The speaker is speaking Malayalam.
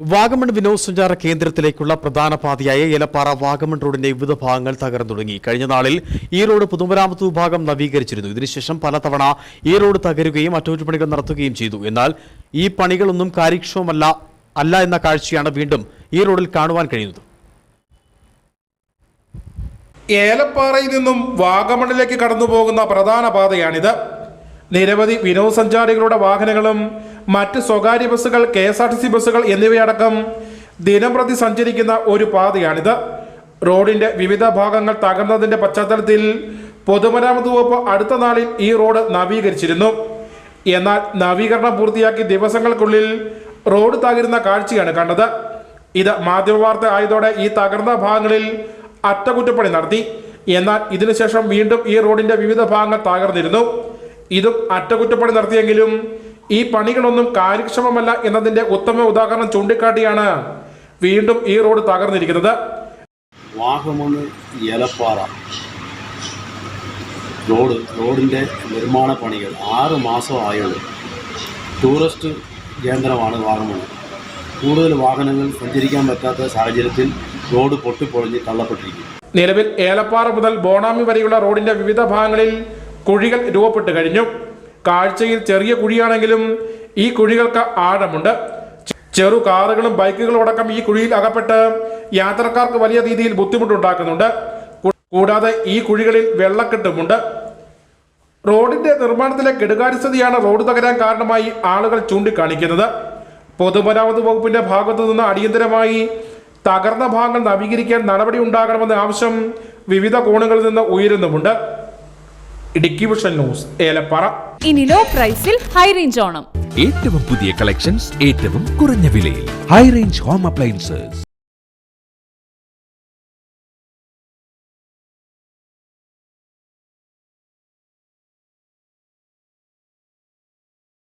വാഗമൺ വിനോദസഞ്ചാര കേന്ദ്രത്തിലേക്കുള്ള പ്രധാന പാതയായ ഏലപ്പാറ വാഗമൺ റോഡിന്റെ വിവിധ ഭാഗങ്ങൾ തകർന്നു തുടങ്ങി. കഴിഞ്ഞ നാളിൽ ഈ റോഡ് പുതുമരാമത്ത് വിഭാഗം നവീകരിച്ചിരുന്നു. ഇതിനുശേഷം പലതവണ ഈ റോഡ് തകരുകയും അറ്റകുറ്റപ്പണികൾ നടത്തുകയും ചെയ്തു. എന്നാൽ ഈ പണികളൊന്നും കാര്യക്ഷമമല്ല അല്ല എന്ന കാഴ്ചയാണ് വീണ്ടും ഈ റോഡിൽ കാണുവാൻ കഴിയുന്നത്. ഏലപ്പാറയിൽ നിന്നും വാഗമണിലേക്ക് കടന്നു പോകുന്ന പ്രധാന പാതയാണിത്. നിരവധി വിനോദസഞ്ചാരികളുടെ വാഹനങ്ങളും മറ്റ് സ്വകാര്യ ബസ്സുകൾ K S R T C ബസ്സുകൾ എന്നിവയടക്കം ദിനംപ്രതി സഞ്ചരിക്കുന്ന ഒരു പാതയാണിത്. റോഡിന്റെ വിവിധ ഭാഗങ്ങൾ തകർന്നതിന്റെ പശ്ചാത്തലത്തിൽ പൊതുമരാമത്ത് വകുപ്പ് അടുത്ത നാളിൽ ഈ റോഡ് നവീകരിച്ചിരുന്നു. എന്നാൽ നവീകരണം പൂർത്തിയാക്കി ദിവസങ്ങൾക്കുള്ളിൽ റോഡ് തകരുന്ന കാഴ്ചയാണ് കണ്ടത്. ഇത് മാധ്യമവാർത്ത ആയതോടെ ഈ തകർന്ന ഭാഗങ്ങളിൽ അറ്റകുറ്റപ്പണി നടത്തി. എന്നാൽ ഇതിനുശേഷം വീണ്ടും ഈ റോഡിന്റെ വിവിധ ഭാഗങ്ങൾ തകർന്നിരുന്നു. ഇതും അറ്റകുറ്റപ്പണി നടത്തിയെങ്കിലും ഈ പണികളൊന്നും കാര്യക്ഷമമല്ല എന്നതിന്റെ ഉത്തമ ഉദാഹരണം ചൂണ്ടിക്കാട്ടിയാണ് വീണ്ടും ഈ റോഡ് തകർന്നിരിക്കുന്നത്. വാഗമണ് ഏലപ്പാറ. റോഡ് റോഡിന്റെ നിർമ്മാണ പണികൾ ആറ് മാസമായുള്ളൂ ടൂറിസ്റ്റ് കേന്ദ്രമാണ് വാഗമണ്. കൂടുതൽ വാഹനങ്ങൾ സഞ്ചരിക്കാൻ പറ്റാത്ത സാഹചര്യത്തിൽ റോഡ് പൊട്ടിപ്പൊളിഞ്ഞ് തള്ളപ്പെട്ടിരിക്കും നിലവിൽ ഏലപ്പാറ മുതൽ ബോണാമി വരെയുള്ള റോഡിന്റെ വിവിധ ഭാഗങ്ങളിൽ കുഴികൾ രൂപപ്പെട്ട് കഴിഞ്ഞു. കാഴ്ചയിൽ ചെറിയ കുഴിയാണെങ്കിലും ഈ കുഴികൾക്ക് ആഴമുണ്ട്. ചെറു കാറുകളും ബൈക്കുകളും അടക്കം ഈ കുഴിയിൽ അകപ്പെട്ട് യാത്രക്കാർക്ക് വലിയ രീതിയിൽ ബുദ്ധിമുട്ടുണ്ടാക്കുന്നുണ്ട്. കൂടാതെ ഈ കുഴികളിൽ വെള്ളക്കെട്ടുമുണ്ട്. റോഡിന്റെ നിർമ്മാണത്തിലെ കെടുകാര്യസ്ഥതയാണ് റോഡ് തകരാൻ കാരണമായി ആളുകൾ ചൂണ്ടിക്കാണിക്കുന്നത്. പൊതുമരാമത്ത് വകുപ്പിന്റെ ഭാഗത്തു നിന്ന് അടിയന്തരമായി തകർന്ന ഭാഗങ്ങൾ നവീകരിക്കാൻ നടപടി ഉണ്ടാകണമെന്ന ആവശ്യം വിവിധ കോണുകളിൽ നിന്ന് ഉയരുന്നുമുണ്ട്. Idukki vision news Elappara. ഇനി ലോ പ്രൈസിൽ ഹൈ റേഞ്ച് ഓണം. ഏറ്റവും പുതിയ കളക്ഷൻസ് ഏറ്റവും കുറഞ്ഞ വിലയിൽ. High range home appliances.